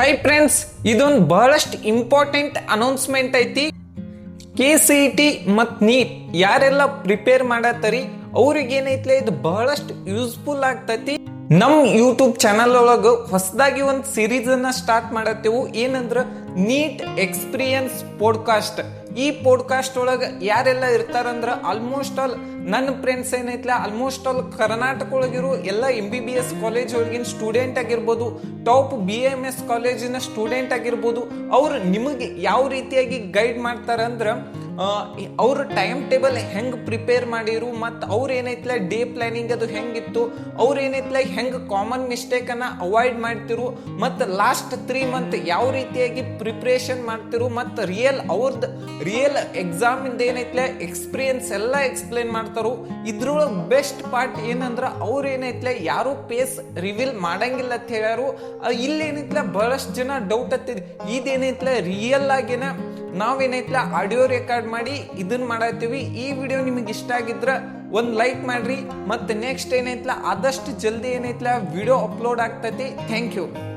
High friends ಇದೊಂದು ಬಹಳಷ್ಟು important announcement ಐತಿ. ಕೆ ಸಿ ಟಿ ಮತ್ತು ನೀಟ್ ಯಾರೆಲ್ಲ ಪ್ರಿಪೇರ್ ಮಾಡತ್ತರಿ, ಅವ್ರಿಗೆ ಏನೈತ್ಲೆ ಇದು ಬಹಳಷ್ಟು ಯೂಸ್ಫುಲ್ ಆಗ್ತೈತಿ. ನಮ್ಮ ಯೂಟ್ಯೂಬ್ ಚಾನಲ್ ಒಳಗ ಹೊಸದಾಗಿ ಒಂದು ಸೀರೀಸ್ ಅನ್ನ ಸ್ಟಾರ್ಟ್ ಮಾಡತ್ತೇವು. ಏನಂದ್ರ ನೀಟ್ ಎಕ್ಸ್ಪೀರಿಯನ್ಸ್ ಪಾಡ್ಕಾಸ್ಟ್ ಈ ಪಾಡ್ಕಾಸ್ಟ್ ಒಳಗ ಯಾರೆಲ್ಲ ಇರ್ತಾರಂದ್ರ ಆಲ್ಮೋಸ್ಟ್ ಆಲ್ ನನ್ನ ಫ್ರೆಂಡ್ಸ್ ಏನೈತ್ಲ ಆಲ್ಮೋಸ್ಟ್ ಆಲ್ ಕರ್ನಾಟಕ ಒಳಗಿರೋ ಎಲ್ಲ M B B S college ಒಳಗಿನ ಸ್ಟೂಡೆಂಟ್ ಆಗಿರ್ಬೋದು ಟಾಪ್ ಬಿ ಎಂ ಎಸ್ ಕಾಲೇಜಿನ ಸ್ಟೂಡೆಂಟ್ ಆಗಿರ್ಬೋದು, ಅವ್ರು ನಿಮಗೆ ಯಾವ ರೀತಿಯಾಗಿ ಗೈಡ್ ಮಾಡ್ತಾರೆ ಅಂದ್ರೆ ಅವ್ರ ಟೈಮ್ ಟೇಬಲ್ ಹೆಂಗ್ ಪ್ರಿಪೇರ್ ಮಾಡಿರು, ಮತ್ತು ಅವ್ರು ಏನೈತ್ಲ ಡೇ ಪ್ಲಾನಿಂಗ್ ಅದು ಹೆಂಗಿತ್ತು, ಅವ್ರ ಏನೈತ್ಲ ಹೆಂಗ್ ಕಾಮನ್ ಮಿಸ್ಟೇಕ್ ಅನ್ನ ಅವಾಯ್ಡ್ ಮಾಡ್ತಿರು, ಮತ್ತು ಲಾಸ್ಟ್ ತ್ರೀ ಮಂತ್ ಯಾವ ರೀತಿಯಾಗಿ ಪ್ರಿಪ್ರೇಷನ್ ಮಾಡ್ತಿರು, ಮತ್ತು ರಿಯಲ್ ಅವ್ರದ್ದು ರಿಯಲ್ ಎಕ್ಸಾಮ್ ಇಂದ ಏನೈತ್ಲ ಎಕ್ಸ್ಪೀರಿಯನ್ಸ್ ಎಲ್ಲ ಎಕ್ಸ್ಪ್ಲೇನ್ ಮಾಡ್ತಾರೋ ಇದ್ರೊಳಗೆ ಬೆಸ್ಟ್ ಪಾರ್ಟ್ ಏನಂದ್ರೆ ಅವ್ರು ಏನೈತ್ಲೆ, ಯಾರು ಪೇಸ್ ರಿವೀಲ್ ಮಾಡಂಗಿಲ್ಲ ಅಂತ ಹೇಳ್ಯಾರು. ಇಲ್ಲೇನೈತ್ಲೆ ಬಹಳಷ್ಟು ಜನ ಡೌಟ್ ಹತ್ತಿದ್. ಇದೇನೈತ್ಲೆ ರಿಯಲ್ ಆಗಿನ ನಾವೇನೈತ್ಲ ಆಡಿಯೋ ರೆಕಾರ್ಡ್ ಮಾಡಿ ಇದನ್ನ ಮಾಡತ್ತೀವಿ. ಈ ವಿಡಿಯೋ ನಿಮಗೆ ಇಷ್ಟ ಆಗಿದ್ರೆ ಒಂದು ಲೈಕ್ ಮಾಡ್ರಿ. ಮತ್ತೆ ನೆಕ್ಸ್ಟ್ ಏನೈತ್ಲ, ಆದಷ್ಟು ಜಲ್ದಿ ಏನೈತ್ಲ ವಿಡಿಯೋ ಅಪ್ಲೋಡ್ ಆಗ್ತೈತಿ. Thank you